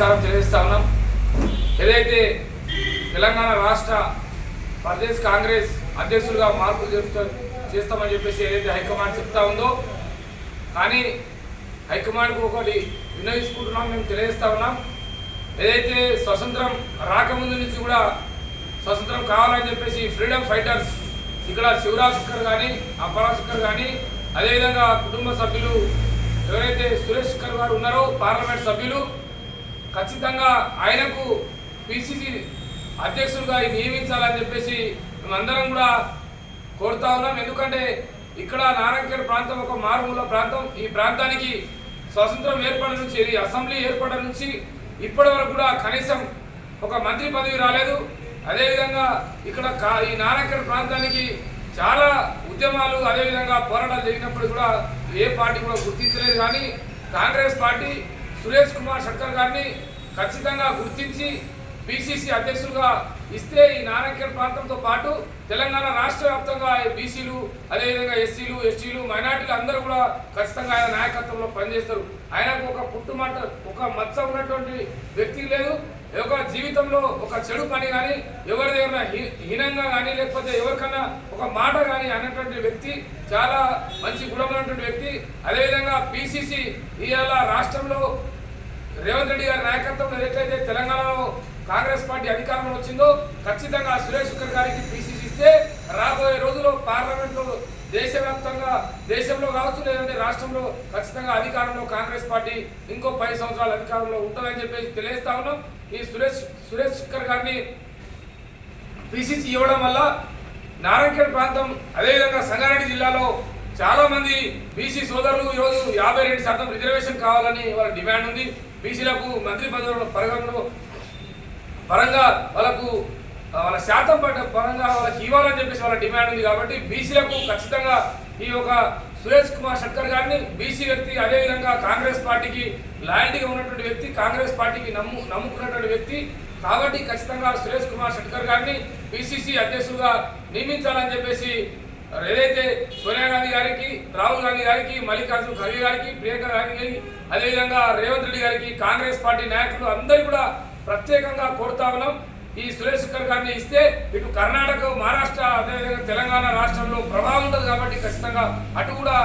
నమస్కారం తెలియజేస్తా ఉన్నాం. ఏదైతే తెలంగాణ రాష్ట్ర ప్రదేశ్ కాంగ్రెస్ అధ్యక్షులుగా మార్పులు జరుపుతా చేస్తామని చెప్పేసి ఏదైతే హైకమాండ్ చెప్తా ఉందో కానీ హైకమాండ్కు ఒకటి వినియోగించుకుంటున్నాం మేము తెలియజేస్తా ఉన్నాం. ఏదైతే స్వతంత్రం రాకముందు నుంచి కూడా స్వతంత్రం కావాలని చెప్పేసి ఫ్రీడమ్ ఫైటర్స్ ఇక్కడ శివరాజ్ కానీ అపరా శుక్కర్ కానీ అదేవిధంగా కుటుంబ సభ్యులు ఎవరైతే సురేష్ శుక్కర్ గారు ఉన్నారో పార్లమెంట్ సభ్యులు ఖచ్చితంగా ఆయనకు పిసిసి అధ్యక్షులుగా నియమించాలని చెప్పేసి మేమందరం కూడా కోరుతా ఉన్నాం. ఎందుకంటే ఇక్కడ నారాయణఖేడ్ ప్రాంతం ఒక మారుమూల ప్రాంతం. ఈ ప్రాంతానికి స్వతంత్రం ఏర్పడ నుంచి అసెంబ్లీ ఏర్పడిన నుంచి ఇప్పటి వరకు కూడా కనీసం ఒక మంత్రి పదవి రాలేదు. అదేవిధంగా ఇక్కడ కా- ఈ నారాయణఖేడ్ ప్రాంతానికి చాలా ఉద్యమాలు అదేవిధంగా పోరాటాలు జరిగినప్పుడు కూడా ఏ పార్టీ కూడా గుర్తించలేదు. కానీ కాంగ్రెస్ పార్టీ సురేష్ కుమార్ షట్కర్ గారిని ఖచ్చితంగా గుర్తించి బీసీసీ అధ్యక్షులుగా ఇస్తే ఈ నారాయణఖేడ్ ప్రాంతంతో పాటు తెలంగాణ రాష్ట్ర వ్యాప్తంగా బీసీలు అదేవిధంగా ఎస్సీలు ఎస్టీలు మైనార్టీలు అందరూ కూడా ఖచ్చితంగా ఆయన నాయకత్వంలో పనిచేస్తారు. ఆయనకు ఒక పుట్టుమాట ఒక మచ్చ ఉన్నటువంటి వ్యక్తి లేదు. ఒక జీవితంలో ఒక చెడు పని కానీ ఎవరి దగ్గర హీ- హీనంగా కానీ లేకపోతే ఎవరికన్నా ఒక మాట కానీ అనేటువంటి వ్యక్తి చాలా మంచి గుణమైనటువంటి వ్యక్తి. అదేవిధంగా పిసిసి ఇవాళ రాష్ట్రంలో రేవంత్ రెడ్డి గారి నాయకత్వంలో ఏదైతే తెలంగాణలో కాంగ్రెస్ పార్టీ అధికారంలో వచ్చిందో ఖచ్చితంగా సురేష్ శుక్కర్ గారికి పిసిసి ఇస్తే రాబోయే రోజుల్లో పార్లమెంట్లో దేశవ్యాప్తంగా దేశంలో కావచ్చు లేదంటే రాష్ట్రంలో ఖచ్చితంగా అధికారంలో కాంగ్రెస్ పార్టీ ఇంకో పది సంవత్సరాల అధికారంలో ఉంటుందని చెప్పేసి తెలియజేస్తా ఉన్నాం. ఈ సురేష్ సురేష్ శుక్కర్ గారిని పిసిసి ఇవ్వడం వల్ల నారాయణఖేడ్ ప్రాంతం అదేవిధంగా సంగారెడ్డి జిల్లాలో చాలా మంది బీసీ సోదరులు ఈరోజు యాభై రెండు శాతం రిజర్వేషన్ కావాలని వాళ్ళ డిమాండ్ ఉంది. బీసీలకు మంత్రి పదవుల పరంగా పరంగా వాళ్ళకు వాళ్ళ శాతం పట్ల పరంగా వాళ్ళకి ఇవ్వాలని చెప్పేసి వాళ్ళ డిమాండ్ ఉంది కాబట్టి బీసీలకు ఖచ్చితంగా ఈ యొక్క సురేష్ కుమార్ శంకర్ గారిని బీసీ వ్యక్తి అదేవిధంగా కాంగ్రెస్ పార్టీకి లాయల్టీగా ఉన్నటువంటి వ్యక్తి కాంగ్రెస్ పార్టీకి నమ్ము నమ్ముకున్నటువంటి వ్యక్తి. కాబట్టి ఖచ్చితంగా సురేష్ కుమార్ శంకర్ గారిని బీసీసీ అధ్యక్షులుగా నియమించాలని చెప్పేసి ఏదైతే సోనియా గాంధీ గారికి రాహుల్ గాంధీ గారికి మల్లికార్జున ఖర్గే గారికి ప్రియాంక గాంధీ గారికి అదేవిధంగా రేవంత్ రెడ్డి గారికి కాంగ్రెస్ పార్టీ నాయకులు అందరూ కూడా ప్రత్యేకంగా కోరుతా ఉన్నాం. ఈ సురేష్ శుక్కర్ గారిని ఇస్తే ఇటు కర్ణాటక మహారాష్ట్ర అదేవిధంగా తెలంగాణ రాష్ట్రంలో ప్రభావం ఉంటుంది కాబట్టి ఖచ్చితంగా అటు కూడా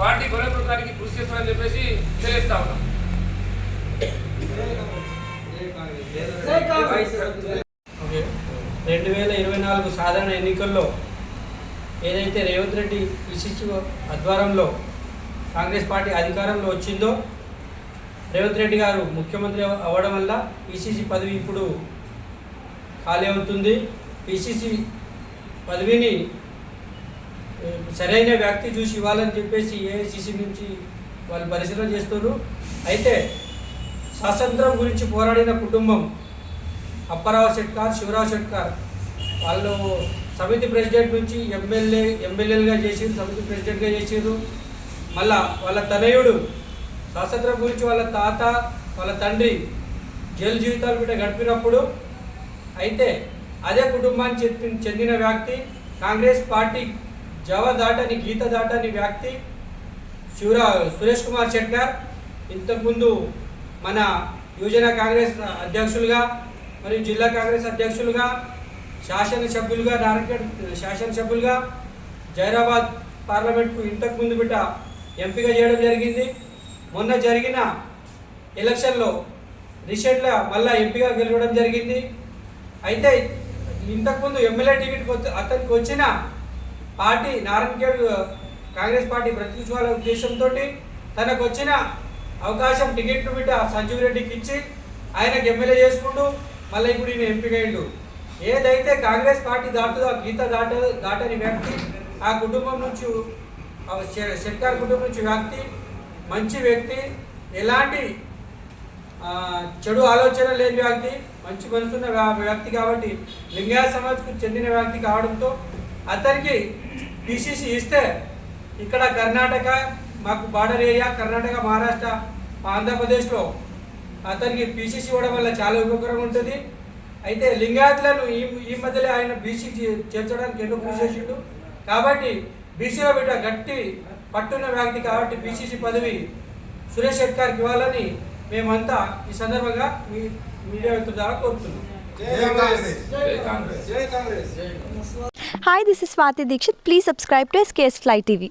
పార్టీ బలపడటానికి కృషి చేస్తారని చెప్పేసి తెలియజేస్తా ఉన్నాం. ఓకే. రెండు వేల ఇరవై నాలుగు సాధారణ ఎన్నికల్లో ఏదైతే రేవంత్ రెడ్డి పిసిసి ఆధ్వర్యంలో కాంగ్రెస్ పార్టీ అధికారంలో వచ్చిందో రేవంత్ రెడ్డి గారు ముఖ్యమంత్రి అవ్వడం వల్ల పిసిసి పదవి ఇప్పుడు ఖాళీ అవుతుంది. పిసిసి పదవిని సరైన వ్యక్తి చూసి ఇవ్వాలని చెప్పేసి ఏఐసిసి నుంచి వాళ్ళు పరిశీలన చేస్తున్నారు. అయితే స్వాతంత్రం గురించి పోరాడిన కుటుంబం అప్పారావు షెట్కార్ శివరావు షెట్కార్ వాళ్ళు సమితి ప్రెసిడెంట్ నుంచి ఎమ్మెల్యే ఎమ్మెల్యేలుగా చేసిరు సమితి ప్రెసిడెంట్గా చేసిరు మళ్ళా వాళ్ళ తనయుడు స్వాతంత్రం గురించి వాళ్ళ తాత వాళ్ళ తండ్రి జైలు జీవితాలు బిడ్డ గడిపినప్పుడు అయితే అదే కుటుంబానికి చెందిన చెందిన వ్యక్తి కాంగ్రెస్ పార్టీ జవ దాటని గీత దాటని వ్యక్తి శివరా సురేష్ కుమార్ శెట్టర్. ఇంతకుముందు మన యువజన కాంగ్రెస్ అధ్యక్షులుగా మరియు జిల్లా కాంగ్రెస్ అధ్యక్షులుగా శాసనసభ్యులుగా నారాయణ శాసనసభ్యులుగా జైరాబాద్ పార్లమెంట్కు ఇంతకు ముందు బిడ్డ ఎంపిక చేయడం జరిగింది. మొన్న జరిగిన ఎలక్షన్లో రీసెంట్గా మళ్ళా ఎంపీగా గెలవడం జరిగింది. అయితే ఇంతకుముందు ఎమ్మెల్యే టికెట్ అతనికి వచ్చిన పార్టీ నారాయణఖేడ్ కాంగ్రెస్ పార్టీ బ్రతికించుకోవాలనే ఉద్దేశంతో తనకు వచ్చిన అవకాశం టికెట్ను బిడ్డ సంజీవ్ రెడ్డికి ఇచ్చి ఆయనకు ఎమ్మెల్యే చేసుకుంటూ మళ్ళీ ఇప్పుడు ఈయన ఎంపిక అయ్యిండు ఏదైతే కాంగ్రెస్ పార్టీ దాటుదో ఆ గీత దాట దాటని వ్యక్తి ఆ కుటుంబం నుంచి ఆ షెట్కార్ కుటుంబం నుంచి వ్యక్తి మంచి వ్యక్తి ఎలాంటి చెడు ఆలోచన లేని వ్యక్తి మంచి మనసున్న వ్యక్తి కాబట్టి లింగాయ సమాజ్కు చెందిన వ్యక్తి కావడంతో అతనికి పిసిసి ఇస్తే ఇక్కడ కర్ణాటక మాకు బార్డర్ ఏరియా కర్ణాటక మహారాష్ట్ర ఆంధ్రప్రదేశ్లో అతనికి పిసిసి ఇవ్వడం వల్ల చాలా ఉపయోగకరంగా ఉంటుంది. అయితే లింగాయతులను ఈ ఈ మధ్యలో ఆయన బీసీ చేర్చడానికి ఎన్నో కృషి చేసిండు? కాబట్టి బీసీలో బిడ్డ గట్టి పట్టున్న వ్యక్తి కాబట్టి బీసీసీ పదవి సురేష్ షెట్కార్కి ఇవ్వాలని మేమంతా ఈ సందర్భంగా మీ మీడియా వ్యక్తుల ద్వారా కోరుతున్నాం. జై Congress. Hi, this is Swati Dikshit. Please subscribe to SKS Fly TV.